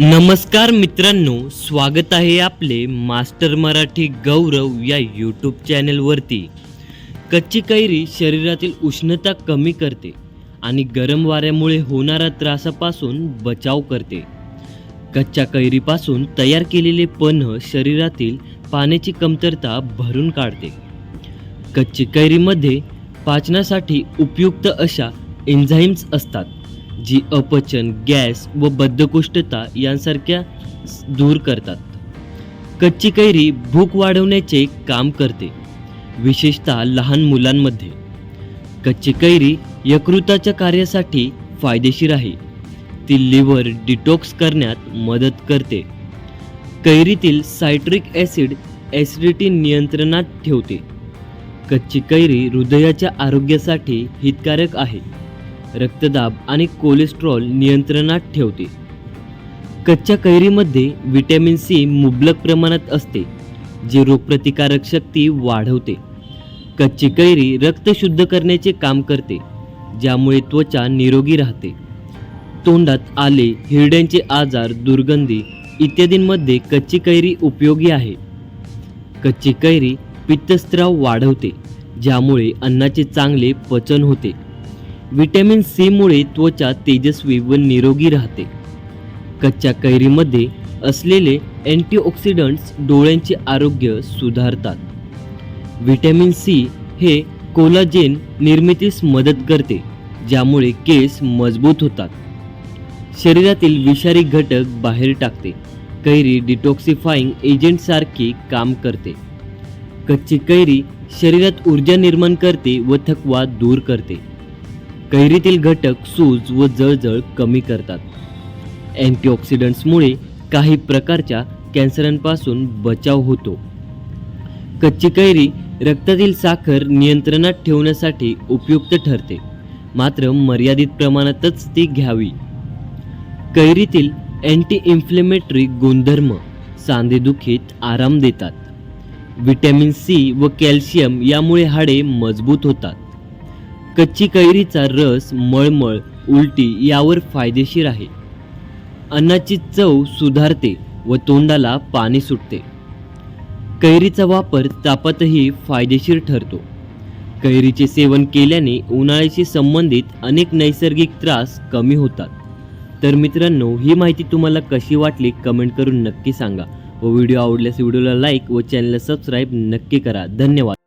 नमस्कार मित्रांनो स्वागत आहे आपले मास्टर मराठी गौरव या यूट्यूब चॅनलवरती. कच्ची कैरी शरीरातील उष्णता कमी करते आणि गरम वाऱ्यामुळे होणारा त्रासापासून बचाव करते. कच्च्या कैरीपासून तयार केलेले पन्ह शरीरातील पाण्याची कमतरता भरून काढते. कच्ची कैरीमध्ये पाचनासाठी उपयुक्त अशा एन्झाईम्स असतात. जी अपचन गॅस व बद्धकोष्ठता यांसारख्या दूर करतात. कच्ची कैरी भूक वाढवण्याचे काम करते विशेषतः लहान मुलांमध्ये. कच्ची कैरी यकृताच्या कार्यासाठी फायदेशीर आहे. ती लिव्हर डिटॉक्स करण्यात मदत करते. कैरीतील सायट्रिक ॲसिड ॲसिडिटी नियंत्रणात ठेवते. कच्ची कैरी हृदयाच्या आरोग्यासाठी हितकारक आहे. रक्तदाब आणि कोलेस्ट्रॉल नियंत्रणात ठेवते. कच्च्या कैरीमध्ये व्हिटॅमिन सी मुबलक प्रमाणात असते जे रोगप्रतिकारक शक्ती वाढवते. कच्ची कैरी रक्त शुद्ध करण्याचे काम करते ज्यामुळे त्वचा निरोगी राहते. तोंडात आले हिरड्यांचे आजार दुर्गंधी इत्यादींमध्ये कच्ची कैरी उपयोगी आहे. कच्ची कैरी पित्तस्त्राव वाढवते ज्यामुळे अन्नाचे चांगले पचन होते. व्हिटॅमिन सीमुळे त्वचा तेजस्वी व निरोगी राहते. कच्च्या कैरीमध्ये असलेले अँटीऑक्सिडंट्स डोळ्यांचे आरोग्य सुधारतात. व्हिटॅमिन सी हे कोलाजेन निर्मितीस मदत करते ज्यामुळे केस मजबूत होतात. शरीरातील विषारी घटक बाहेर टाकते. कैरी डिटॉक्सिफाईंग एजंटसारखी काम करते. कच्ची कैरी शरीरात ऊर्जा निर्माण करते व थकवा दूर करते. कैरीतील घटक सूज व जळजळ कमी करतात. अँटीऑक्सिडंट्समुळे काही प्रकारच्या कॅन्सरांपासून बचाव होतो. कच्ची कैरी रक्तातील साखर नियंत्रणात ठेवण्यासाठी उपयुक्त ठरते. मात्र मर्यादित प्रमाणातच ती घ्यावी. कैरीतील अँटी इन्फ्लेमेटरी गुणधर्म सांधेदुखीत आराम देतात. व्हिटॅमिन सी व कॅल्शियम यामुळे हाडे मजबूत होतात. कच्ची कैरीचा रस मळमळ उलटी यावर फायदेशीर आहे. अन्नाची चव सुधारते व तोंडाला पाणी सुटते. कैरीचा वापर तापातही फायदेशीर ठरतो. कैरीचे सेवन केल्याने उन्हाळ्याशी संबंधित अनेक नैसर्गिक त्रास कमी होतात. तर मित्रांनो ही माहिती तुम्हाला कशी वाटली कमेंट करून नक्की सांगा व व्हिडिओ आवडल्यास व्हिडिओला लाईक व चॅनलला सबस्क्राईब नक्की करा. धन्यवाद.